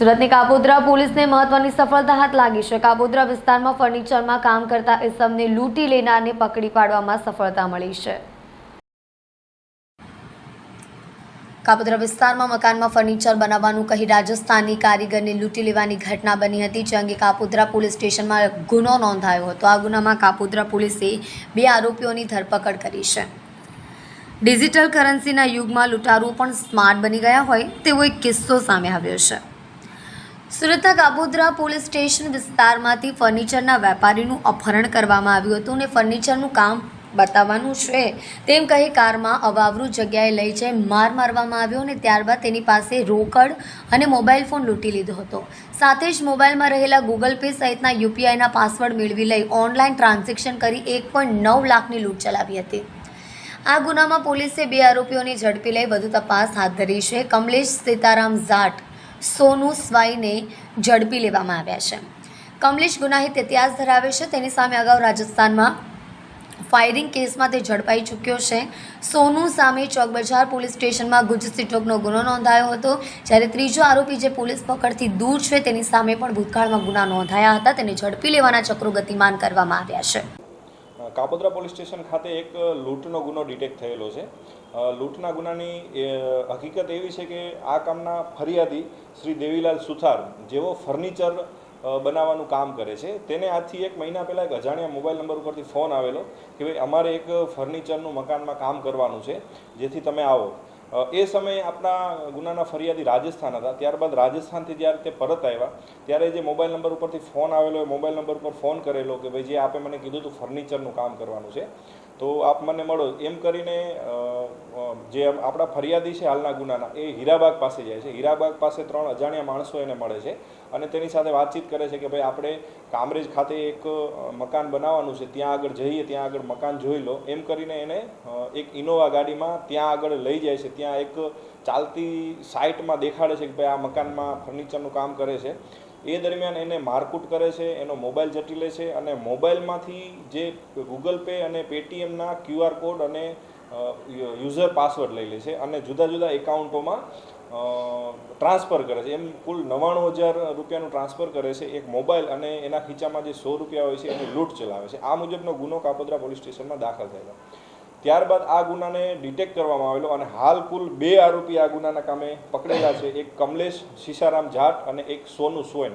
સુરતની કાપોદ્રા પોલીસને મહત્વની સફળતા હાથ લાગી છે. કાપોદ્રા વિસ્તારમાં ફર્નિચરમાં કામ કરતા ઇસમને લૂંટી લેનારને પકડી પાડવામાં સફળતા મળી છે. કાપોદ્રા વિસ્તારમાં મકાનમાં ફર્નિચર બનાવવાનું કહી રાજસ્થાની કારીગરને લૂંટી લેવાની ઘટના બની હતી, જે અંગે કાપોદ્રા પોલીસ સ્ટેશનમાં ગુનો નોંધાયો હતો. આ ગુનામાં કાપોદ્રા પોલીસે બે આરોપીઓની ધરપકડ કરી છે. ડિજિટલ કરન્સીના યુગમાં લૂંટારૂ પણ સ્માર્ટ બની ગયા હોય તેવો એક કિસ્સો સામે આવ્યો છે. સુરતના કાબોદરા પોલીસ સ્ટેશન વિસ્તારમાંથી ફર્નિચરના વેપારીનું અપહરણ કરવામાં આવ્યું હતું અને ફર્નિચરનું કામ બતાવવાનું છે. તેમ કહી કારમાં અવાવરું જગ્યાએ લઈ જઈ માર મારવામાં આવ્યો અને ત્યારબાદ તેની પાસે રોકડ અને મોબાઈલ ફોન લૂંટી લીધો હતો. સાથે જ મોબાઈલમાં રહેલા ગૂગલ પે સહિતના યુપીઆઈના પાસવર્ડ મેળવી લઈ ઓનલાઈન ટ્રાન્ઝેક્શન કરી એક પોઈન્ટ નવ લાખની લૂંટ ચલાવી હતી. આ ગુનામાં પોલીસે બે આરોપીઓને ઝડપી લઈ વધુ તપાસ હાથ ધરી છે. કમલેશ સીતારામ ઝાટ સોનુ સ્વાઈને ઝડપી લેવામાં આવ્યા છે. કમલેશ ગુનાહિત ઇતિહાસ ધરાવે છે. તેની સામે અગાઉ રાજસ્થાનમાં ફાયરિંગ કેસમાં તે ઝડપાઈ ચૂક્યો છે. સોનુ સામે ચોકબજાર પોલીસ સ્ટેશનમાં ગુજસીટોકનો ગુનો નોંધાયો હતો. જ્યારે ત્રીજો આરોપી જે પોલીસ પકડથી દૂર છે, તેની સામે પણ ભૂતકાળમાં ગુના નોંધાયા હતા. તેને ઝડપી લેવાના ચક્રો ગતિમાન કરવામાં આવ્યા છે. કાપોદ્રા પોલીસ સ્ટેશન ખાતે એક લૂંટનો ગુનો ડિટેક્ટ થયેલો છે. લૂંટના ગુનાની હકીકત એવી છે કે આ કામના ફરિયાદી શ્રી દેવીલાલ સુથાર જેઓ ફર્નિચર બનાવવાનું કામ કરે છે, તેને આજથી એક મહિના પહેલાં એક અજાણ્યા મોબાઈલ નંબર ઉપરથી ફોન આવેલો કે ભાઈ અમારે એક ફર્નિચરનું મકાનમાં કામ કરવાનું છે, જેથી તમે આવો. એ સમયે આપણા ગુનાના ફરિયાદી રાજસ્થાન હતા. ત્યારબાદ રાજસ્થાનથી જ્યારે તે પરત આવ્યા, ત્યારે જે મોબાઈલ નંબર ઉપરથી ફોન આવેલો એ મોબાઈલ નંબર ઉપર ફોન કરેલો કે ભાઈ, જે આપે મને કીધું હતું ફર્નિચરનું કામ કરવાનું છે, તો આપ મને મળો. એમ કરીને જે આપણા ફરિયાદી છે હાલના ગુનાના, એ હીરાબાગ પાસે જાય છે. હીરાબાગ પાસે ત્રણ અજાણ્યા માણસો એને મળે છે અને તેની સાથે વાતચીત કરે છે કે ભાઈ આપણે કામરેજ ખાતે એક મકાન બનાવવાનું છે, ત્યાં આગળ જઈએ, ત્યાં આગળ મકાન જોઈ લો. એમ કરીને એને એક ઇનોવા ગાડીમાં ત્યાં આગળ લઈ જાય છે. ત્યાં એક ચાલતી સાઇટમાં દેખાડે છે કે ભાઈ આ મકાનમાં ફર્નિચરનું કામ કરે છે. એ દરમિયાન એને મારકૂટ કરે છે, એનો મોબાઈલ જટી લે છે અને મોબાઈલમાંથી જે ગૂગલ પે અને પેટીએમના ક્યુઆર કોડ અને યુઝર પાસવર્ડ લઈ લે છે અને જુદા જુદા એકાઉન્ટોમાં ટ્રાન્સફર કરે છે. એમ કુલ નવ્વાણું હજાર રૂપિયાનું ટ્રાન્સફર કરે છે એક મોબાઈલ અને એના ખીચામાં જે સો રૂપિયા હોય છે એની લૂંટ ચલાવે છે. આ મુજબનો ગુનો કાપોદ્રા પોલીસ સ્ટેશનમાં દાખલ થયેલો. ત્યારબાદ આ ગુનાને ડિટેક્ટ કરવામાં આવેલો અને હાલ કુલ બે આરોપી આ ગુનાના કામે પકડેલા છે. એક કમલેશ સીસારામ જાટ અને એક સોનુ સોયન.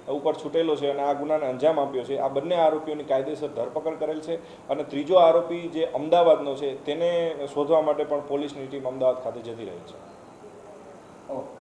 ઉપર છૂટેલો છે અને આ ગુનાને અંજામ આપ્યો છે. આ બંને આરોપીઓની કાયદેસર ધરપકડ કરેલ છે અને ત્રીજો આરોપી જે અમદાવાદનો છે તેને શોધવા માટે પણ પોલીસની ટીમ અમદાવાદ ખાતે જતી રહી છે.